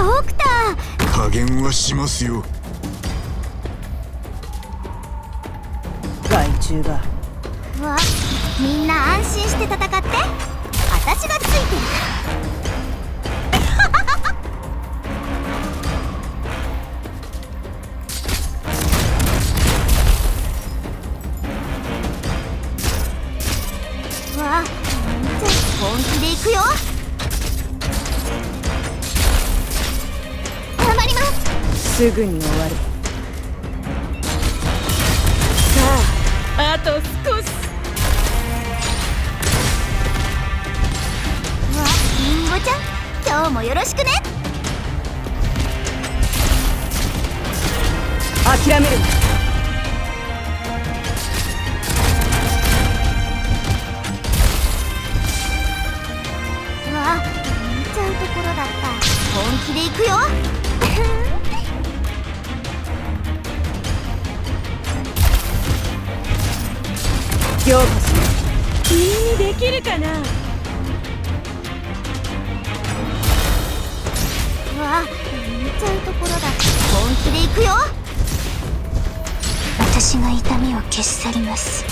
ドクター。加減はしますよ。害虫が。わみんな安心して戦って。私がついてる。本気でいくよすすぐに終わる。さああと少し。わりんごちゃん今日もよろしくね。諦める。わ見ちゃうところだった。本気でいくよ強化します。君にできるかな？うわ見ちゃうところだ。本気でいくよ。私が痛みを消し去ります。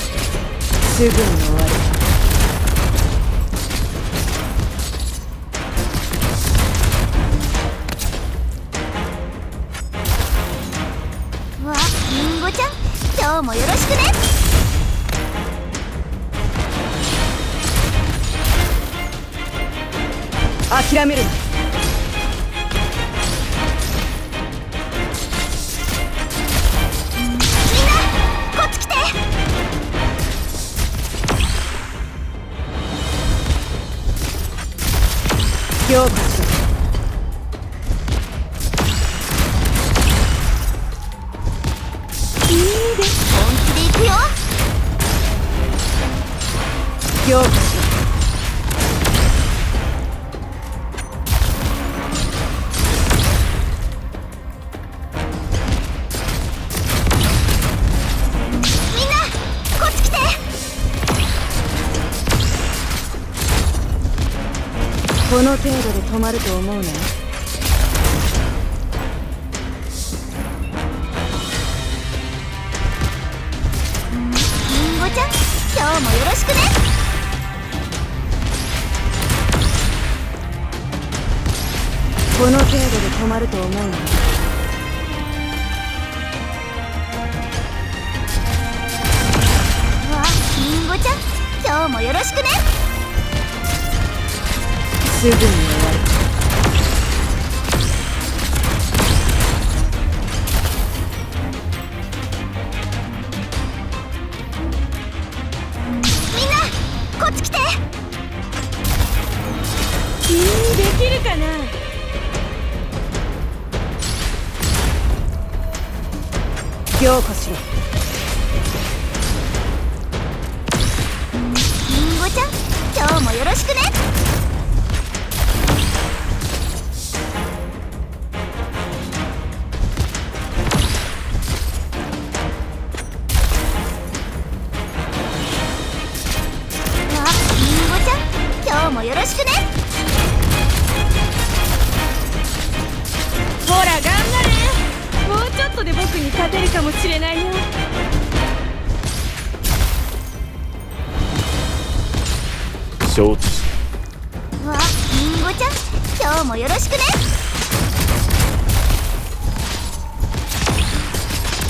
すぐに終わる。今日もよろしくね諦めるな。みの程度で止まると思うなちゃん今日もよろしくね。この程度で止まると思うなようわりんごちゃん今日もよろしくねすぐに終わるみんなこっち来て。君にできるかな強化しろりんごちゃん今日もよろしくね。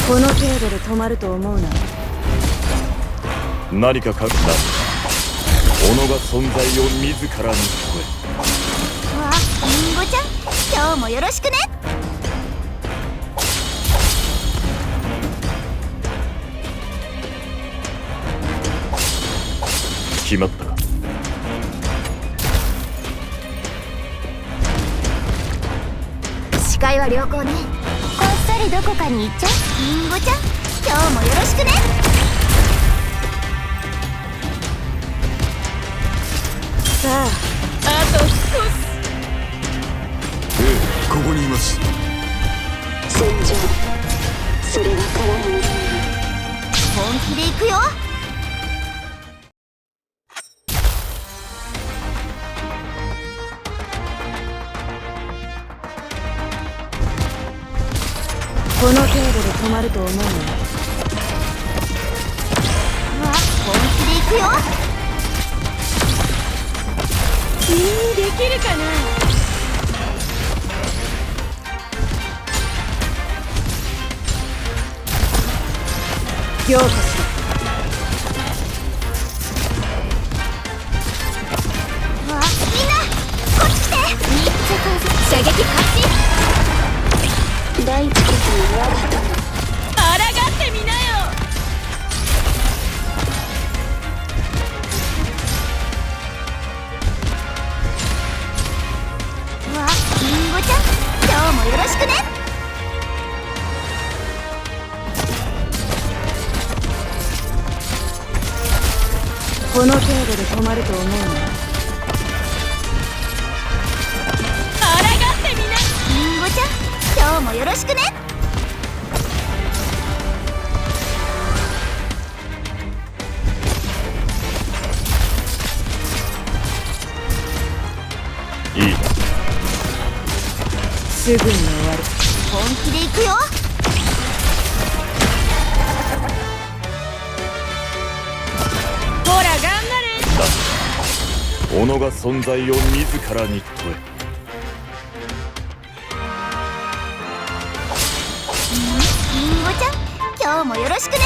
この程度で止まると思うな。何か書くな。己が存在を自らに超わりんごちゃん今日もよろしくね。え決まった。か視界は良好ねどこかに行っちゃう？りんごちゃん？今日もよろしくね。きるかな？凝固この程度で止まると思うの？抗ってみな。りんごちゃん今日もよろしくね。いい。すぐに終わる。本気で行くよ己が存在を自らに問え今日もよろしくね。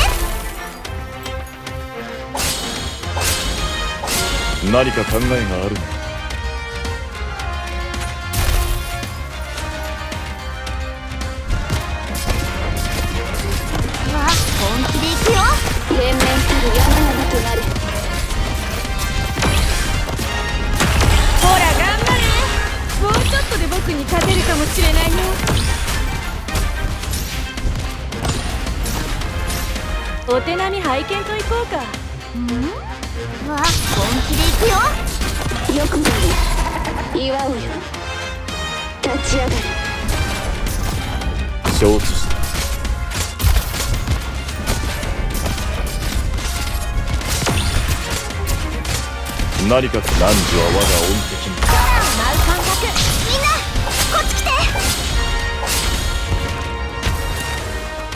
何か考えがあるのれもうちょっとで僕に勝てるかもしれないよお手並み拝見といこうか。わ本気で行くよ。よくもね祝うよ。立ち上がれ承知した何かと汝は我が恩敵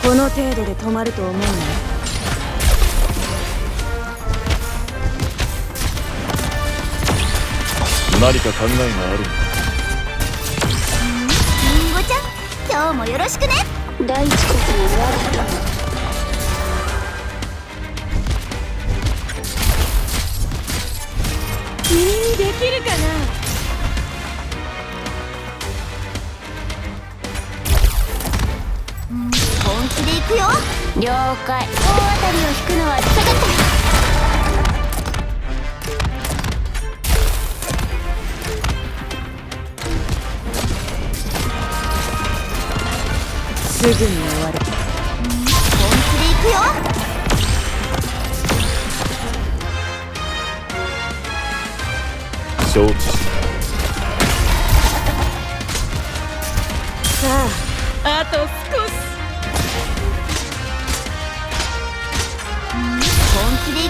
この程度で止まると思うの？何か考えがあるの？かりんごちゃん今日もよろしくね。大地こそが我が友君にできるかな？くよ。了解。大当たりを引くのは下がったすぐに終わる。本気で行くよ。承知した。さああと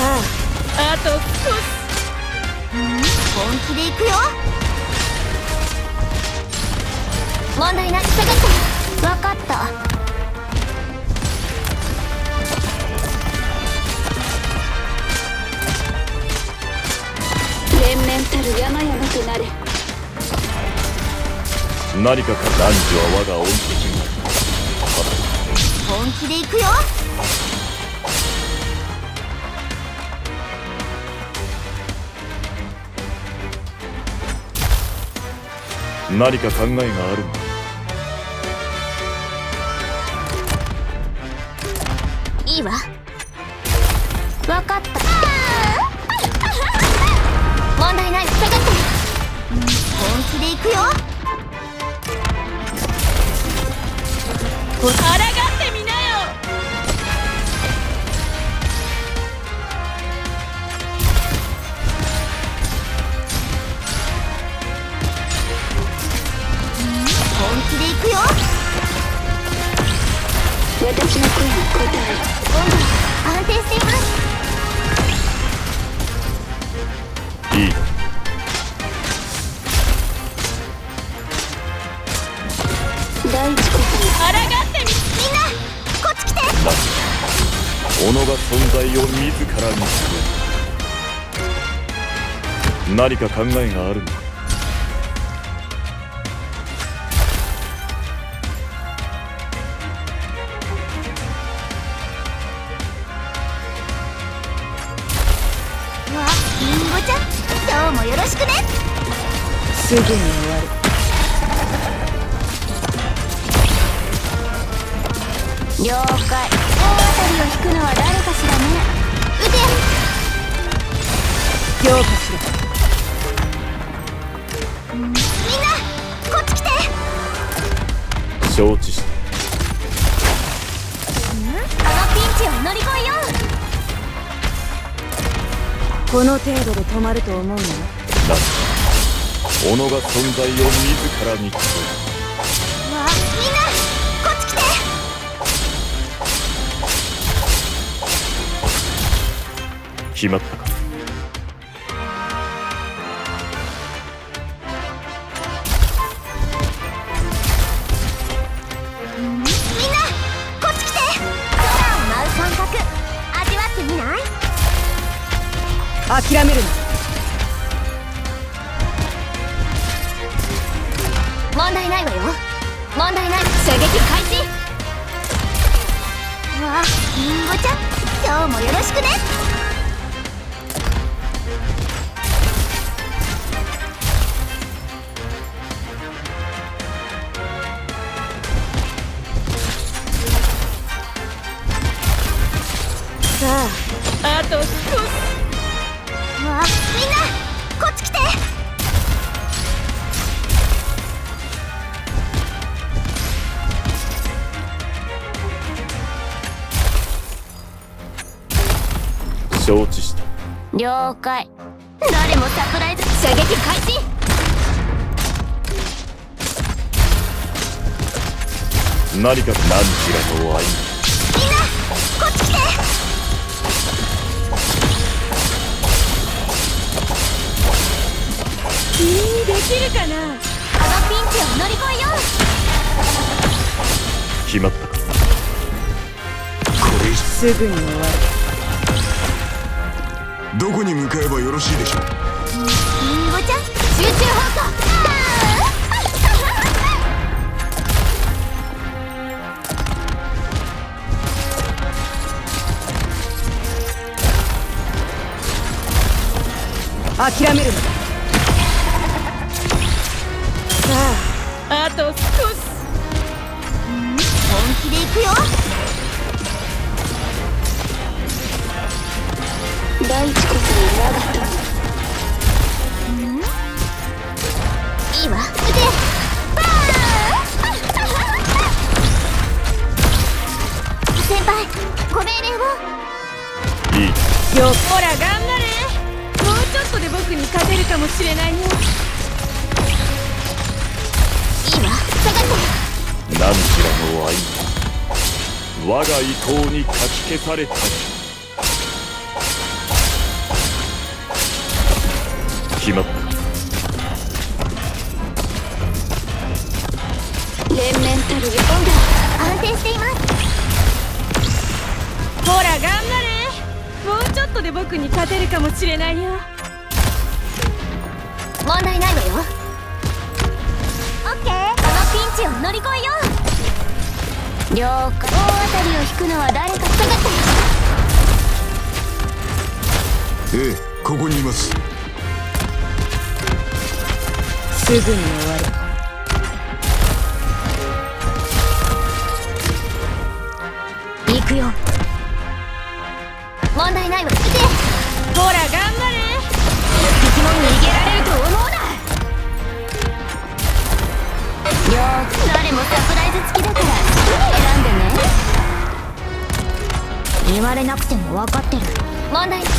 ああと少し。本気で行くよ。問題ない下がった分かった。連綿たる山々となれ。何かか汝は我が恩敵に本気で行くよ何か考えがあるのかいいわ。分かった。問題ない。下がった本気気で行くよ。抗っ私の声に応え温度安定してい。ますいい。第一こそ抗ってみみんなこっち来て。己が存在を自ら見つめ何か考えがあるのすぐに終わる了解大当たりを引くのは誰かしらね。撃て。強化しろみん？なこっち来て承知したこのピンチを乗り越えよう。この程度で止まると思うの？だ己が存在を自ら見つうわみんなこっち来て。め決まったか？みんなこっち来て。空を舞う感覚。味わってみない？諦めるな射撃開始。わありんごちゃん今日もよろしくね。了解。誰もサプライズ射撃開始。何か何しらの愛みんなこっち来て。君にできるかな？このピンチを乗り越えよ決まった。かこれすぐに終わるどこに向かえばよろしいでしょう？うりんごちゃん集中放送諦めるなさあ。あと少し。本気で行くよ第一こそ我が友いいわ撃て先輩ご命令を。いいよほら頑張れもうちょっとで僕に勝てるかもしれないよいいわ下がって何しらの愛我が意向にかき消された決まった。か連綿たる温度安定しています。ほら頑張れ。もうちょっとで僕に勝てるかもしれないよ。問題ないわよ。オッケー。このピンチを乗り越えよう。了解。大当たりを引くのは誰か下がって。ええここにいますすぐに終わる行くよ。問題ないわ。撃てほら頑張れ。敵も逃げられると思うな。れもサプライズ付きだから好きに選んでね言われな。くても分かってる問題集中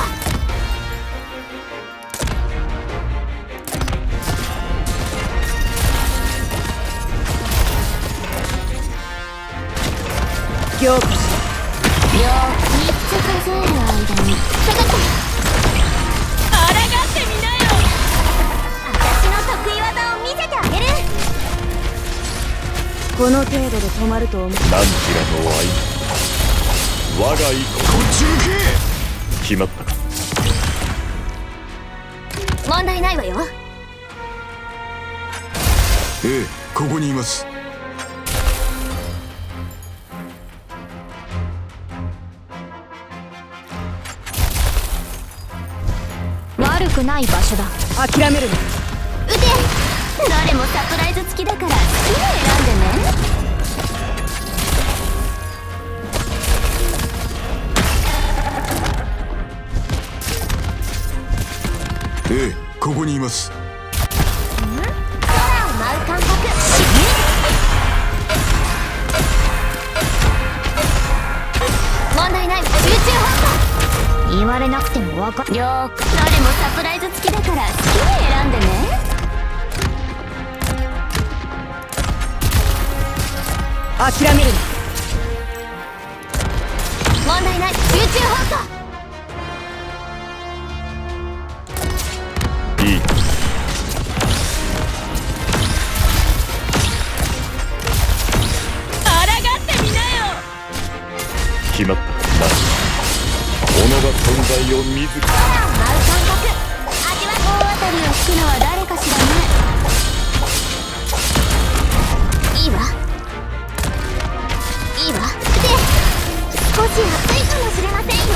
放送強化し両3つ数える間に下がって抗ってみなよ私の得意技を見せてあげる。この程度で止まると思う。何ちらの？愛我が意こっち向け決まったか問題ないわよええここにいます。くない場所だ。諦めるな。撃て誰もサプライズ付きだから好きに選んでね。ええここにいます言われなくてもわか了解誰もサプライズ付きだから好きに選んでね。諦めるな。問題ない。集中放送。いい。抗ってみなよ。決まったが存在を自ら舞う感覚。味わ大当たりを引くのは誰かしらね。いいわ。いいわ。で少し暑いかもしれませんよ。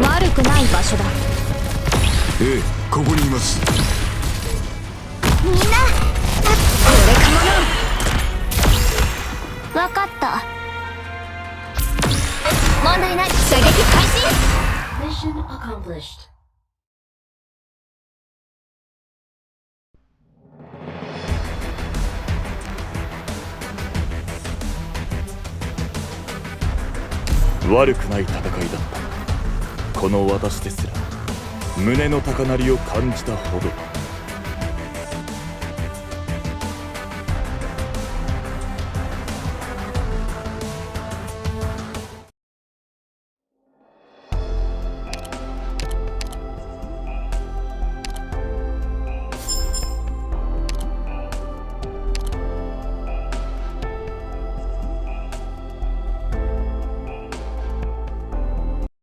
悪くない場所だ。ええここにいます。悪くない戦いだった。この私ですら胸の高鳴りを感じたほど。